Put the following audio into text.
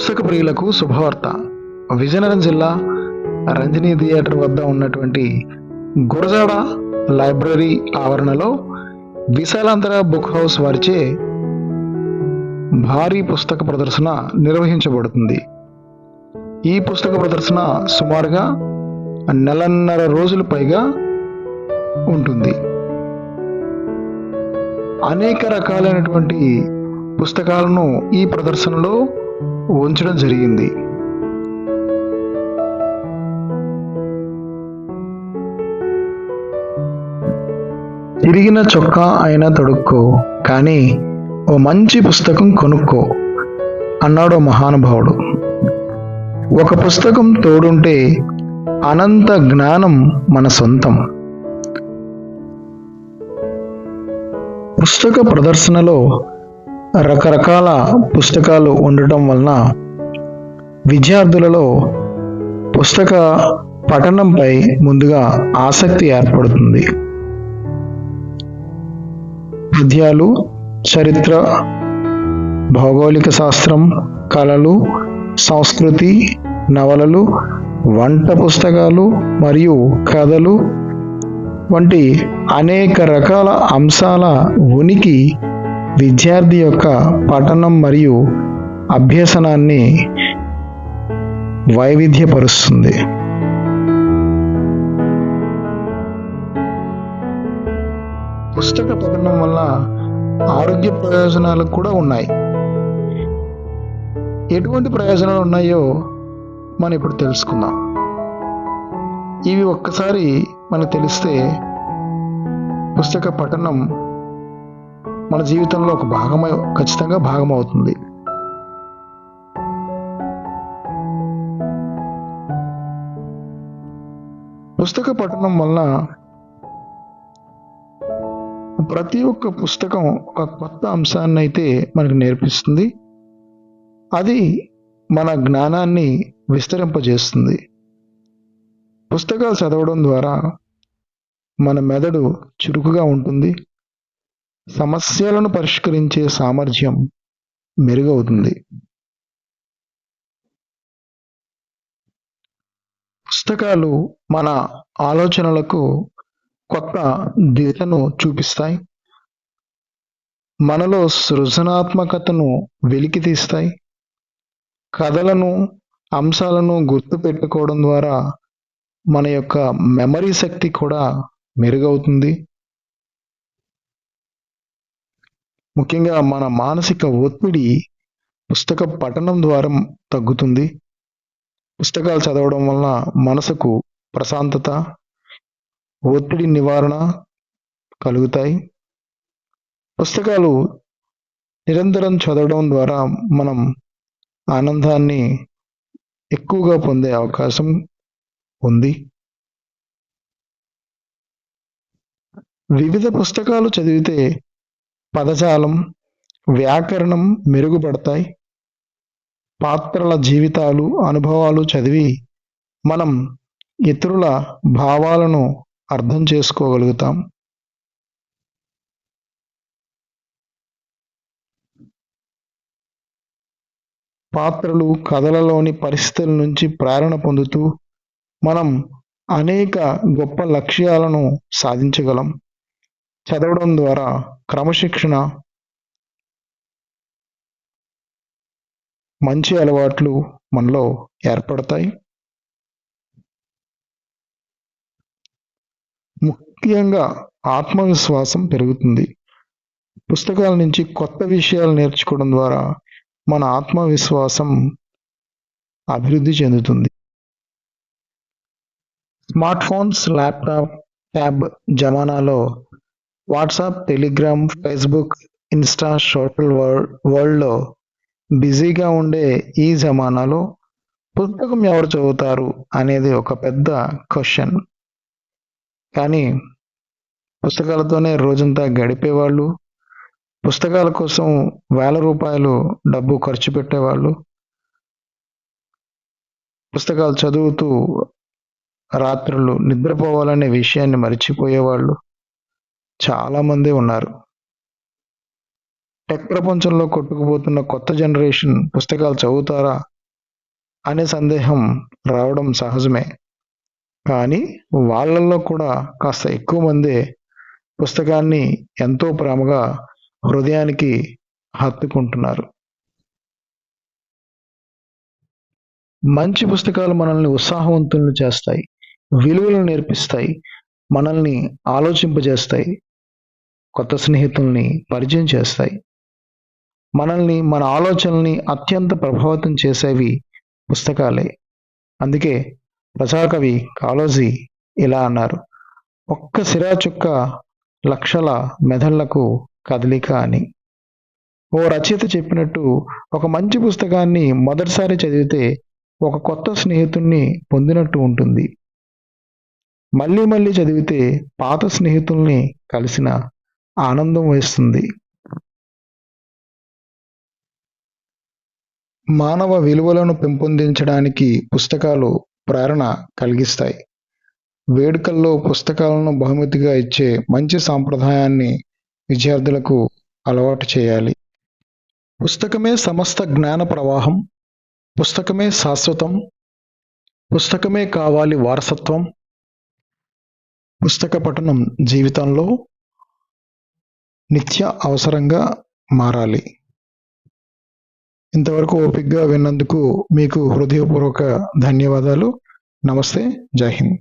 పుస్తక ప్రియులకు శుభవార్త. విజయనగరం జిల్లా రంజనీ థియేటర్ వద్ద ఉన్నటువంటి గురజాడ లైబ్రరీ ఆవరణలో విశాలాంతర బుక్ హౌస్ వారిచే భారీ పుస్తక ప్రదర్శన నిర్వహించబడుతుంది. ఈ పుస్తక ప్రదర్శన సుమారుగా నెలన్నర రోజులు పైగా ఉంటుంది. అనేక రకాలైనటువంటి పుస్తకాలను ఈ ప్రదర్శనలో ఉంచడం జరిగింది. తిరిగిన చొక్కా అయినా తొడుక్కో కానీ ఓ మంచి పుస్తకం కొనుక్కో అన్నాడు మహానుభావుడు. ఒక పుస్తకం తోడుంటే అనంత జ్ఞానం మన సొంతం. పుస్తక ప్రదర్శనలో రకరకాల పుస్తకాలు ఉండటం వలన విద్యార్థులలో పుస్తక పఠనంపై ముందుగా ఆసక్తి ఏర్పడుతుంది. పద్యాలు చరిత్ర భౌగోళిక శాస్త్రం కళలు సంస్కృతి నవలలు వంట పుస్తకాలు మరియు కథలు వంటి అనేక రకాల అంశాల ఉనికి విద్యార్థి యొక్క పఠనం మరియు అభ్యసనాన్ని వైవిధ్యపరుస్తుంది. పుస్తక పఠనం వల్ల ఆరోగ్య ప్రయోజనాలు కూడా ఉన్నాయి. ఎటువంటి ప్రయోజనాలు ఉన్నాయో మనం ఇప్పుడు తెలుసుకుందాం. ఇవి ఒక్కసారి మనకు తెలిస్తే పుస్తక పఠనం మన జీవితంలో ఒక భాగమై ఖచ్చితంగా భాగం అవుతుంది పుస్తక పఠనం వలన ప్రతి ఒక్క పుస్తకం ఒక కొత్త అంశాన్ని అయితే మనకు నేర్పిస్తుంది. అది మన జ్ఞానాన్ని విస్తరింపజేస్తుంది. పుస్తకాలు చదవడం ద్వారా మన మెదడు చురుకుగా ఉంటుంది. సమస్యలను పరిష్కరించే సామర్థ్యం మెరుగవుతుంది. పుస్తకాలు మన ఆలోచనలకు కొత్త దిశను చూపిస్తాయి. మనలో సృజనాత్మకతను వెలికి తీస్తాయి. కథలను అంశాలను గుర్తు పెట్టుకోవడం ద్వారా మన యొక్క మెమరీ శక్తి కూడా మెరుగవుతుంది. ముఖ్యంగా మన మానసిక ఒత్తిడి పుస్తక పఠనం ద్వారా తగ్గుతుంది. పుస్తకాలు చదవడం వలన మనసుకు ప్రశాంతత ఒత్తిడి నివారణ కలుగుతాయి. పుస్తకాలు నిరంతరం చదవడం ద్వారా మనం ఆనందాన్ని ఎక్కువగా పొందే అవకాశం ఉంది. వివిధ పుస్తకాలు చదివితే పదజాలం వ్యాకరణం మెరుగుపడతాయి. పాత్రల జీవితాలు అనుభవాలు చదివి మనం ఇతరుల భావాలను అర్థం చేసుకోగలుగుతాం. పాత్రలు కథలలోని పరిస్థితుల నుంచి ప్రేరణ పొందుతూ మనం అనేక గొప్ప లక్ష్యాలను సాధించగలం. చదవడం ద్వారా క్రమశిక్షణ మంచి అలవాట్లు మనలో ఏర్పడతాయి. ముఖ్యంగా ఆత్మవిశ్వాసం పెరుగుతుంది. పుస్తకాల నుంచి కొత్త విషయాలు నేర్చుకోవడం ద్వారా మన ఆత్మవిశ్వాసం అభివృద్ధి చెందుతుంది. Smart phones laptop tab జమానాలో WhatsApp Telegram Facebook Insta social వరల్డ్లో బిజీగా ఉండే ఈ జమానాలో పుస్తకం ఎవరు చదువుతారు అనేది ఒక పెద్ద క్వశ్చన్. కానీ పుస్తకాలతోనే రోజంతా గడిపేవాళ్ళు పుస్తకాల కోసం వేల రూపాయలు డబ్బు ఖర్చు పెట్టేవాళ్ళు పుస్తకాలు చదువుతూ రాత్రులు నిద్రపోవాలనే విషయాన్ని మర్చిపోయేవాళ్ళు చాలామంది ఉన్నారు. టెక్ ప్రపంచంలో కొట్టుకుపోతున్న కొత్త జనరేషన్ పుస్తకాలు చదువుతారా అనే సందేహం రావడం సహజమే. కానీ వాళ్ళల్లో కూడా కాస్త ఎక్కువ మందే పుస్తకాన్ని ఎంతో ప్రేమగా హృదయానికి హత్తుకుంటున్నారు. మంచి పుస్తకాలు మనల్ని ఉత్సాహవంతులను చేస్తాయి విలువలు నేర్పిస్తాయి మనల్ని ఆలోచింపజేస్తాయి కొత్త స్నేహితుల్ని పరిచయం చేస్తాయి. మనల్ని మన ఆలోచనల్ని అత్యంత ప్రభావితం చేసేవి పుస్తకాలే. అందుకే ప్రజాకవి కాలోజీ ఇలా అన్నారు ఒక్క సిరా చుక్క లక్షల మెదళ్ళకు కదలిక అని. ఓ రచయిత చెప్పినట్టు ఒక మంచి పుస్తకాన్ని మొదటిసారి చదివితే ఒక కొత్త స్నేహితుణ్ణి పొందినట్టు ఉంటుంది. మళ్ళీ మళ్ళీ చదివితే పాత స్నేహితుల్ని కలిసిన ఆనందం వేస్తుంది. మానవ విలువలను పెంపొందించడానికి పుస్తకాలు ప్రేరణ కలిగిస్తాయి. వేడుకల్లో పుస్తకాలను బహుమతిగా ఇచ్చే మంచి సాంప్రదాయాన్ని విద్యార్థులకు అలవాటు చేయాలి. పుస్తకమే సమస్త జ్ఞాన ప్రవాహం పుస్తకమే శాశ్వతం పుస్తకమే కావాలి వారసత్వం. పుస్తక పఠనం జీవితంలో నిత్య అవసరంగా మారాలి. ఇంతవరకు ఓపిక్గా విన్నందుకు మీకు హృదయపూర్వక ధన్యవాదాలు. నమస్తే. జై హింద్.